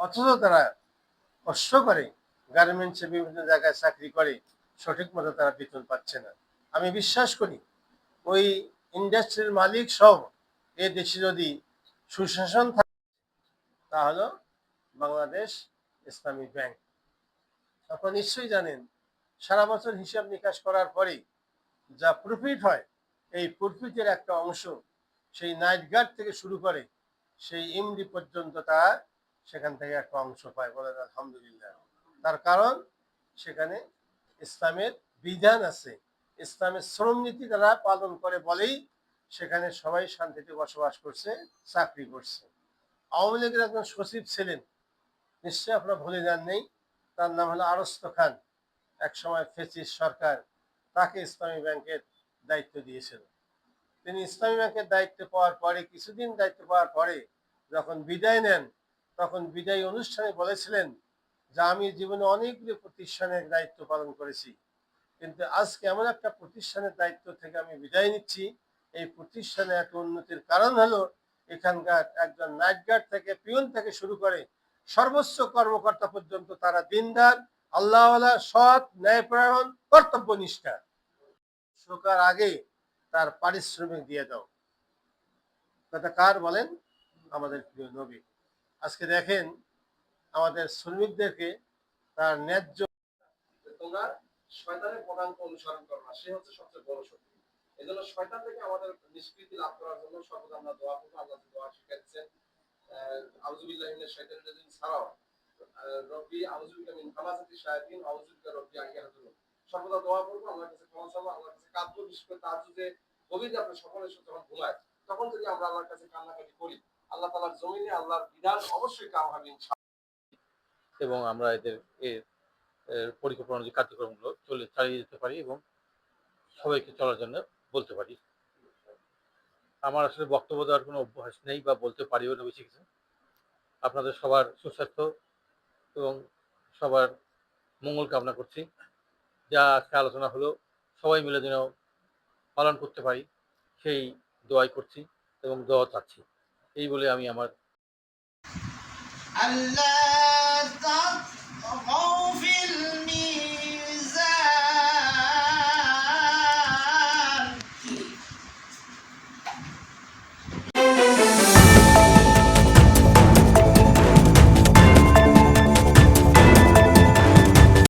অথচ তারা কষ্ট করে গার্মেন্টসে বিভিন্ন জায়গায় চাকরি করে, সঠিক মতো তারা বেতন পাচ্ছে না। আমি বিশ্বাস করি, ওই ইন্ডাস্ট্রির মালিক সহ এ দেশে যদি সুশাসন থাকে, তাহলে বাংলাদেশ ইসলামী ব্যাংক। আপনারা নিশ্চয়ই জানেন, সারা বছর হিসাব নিকাশ করার পরে যা প্রফিট হয়, এই প্রফিটের একটা অংশ সেই নাইট গার্ড থেকে শুরু করে, সেই এমডি পর্যন্ত তার সেখান থেকে একটা অংশ পায় বলেন আলহামদুলিল্লাহ। তার কারণ সেখানে ইসলামের বিধান আছে। ইসলামের শ্রম নীতি তারা পালন করে বলেই সেখানে সবাই শান্তিতে বসবাস করছে, চাকরি করছে। আওয়ামী লীগের একজন সচিব ছিলেন, নিশ্চয়ই আপনারা ভুলে যান নেই, তার নাম হলো আরস্ত খান। এক সময় ফেসিস সরকার তাকে ইসলামী ব্যাংকের দায়িত্ব দিয়েছিল। তিনি ইসলামী ব্যাংকের দায়িত্ব পাওয়ার পরে, কিছুদিন দায়িত্ব পাওয়ার পরে যখন বিদায় নেন তখন বিদায় অনুষ্ঠানে বলেছিলেন যে, আমি জীবনে অনেকগুলি প্রতিষ্ঠানের দায়িত্ব পালন করেছি, কিন্তু আজকে এমন একটা প্রতিষ্ঠানের দায়িত্ব থেকে আমি বিদায় নিচ্ছি। এই প্রতিষ্ঠানে একটা উন্নতির কারণ হলো এখানকার একজন নাইট গার্ড থেকে, পিয়ন থেকে শুরু করে সর্বোচ্চ কর্মকর্তা পর্যন্ত তারা দিনদার, আল্লাহওয়ালা, সৎ, ন্যায়পরায়ণ, কর্তব্যনিষ্ঠা। শোকার আগে তার পারিশ্রমিক দিয়ে দাও। কথা কার বলেন আমাদের প্রিয় নবী। আজকে দেখেন আমাদের শ্রমিকদেরকে তার ন্যায্য আমরা ছাড়াও সর্বদা দোয়া কাছে কাছে করে তাহাজ্জুদে গভীরে আপনি সকলের যখন ঘুমায়, তখন যদি আমরা আল্লাহর কাছে কান্নাকাটি করি আল্লাহ তাআলার জমিনে আল্লাহর বিধান অবশ্যই এবং আমরা এদের এর পরিকল্পনা যে কার্যক্রমগুলো চলে, চালিয়ে যেতে পারি এবং সবাইকে চলার জন্য বলতে পারি। আমার আসলে বক্তব্য দেওয়ার কোনো অভ্যাস নেই বা বলতে পারিও না বেশি কিছু। আপনাদের সবার সুস্বাস্থ্য এবং সবার মঙ্গল কামনা করছি। যা আজকে আলোচনা হলো, সবাই মিলে যেন পালন করতে পারি, সেই দোয়াই করছি এবং দোয়া চাচ্ছি। এই বলে আমি আমার আল্লাহ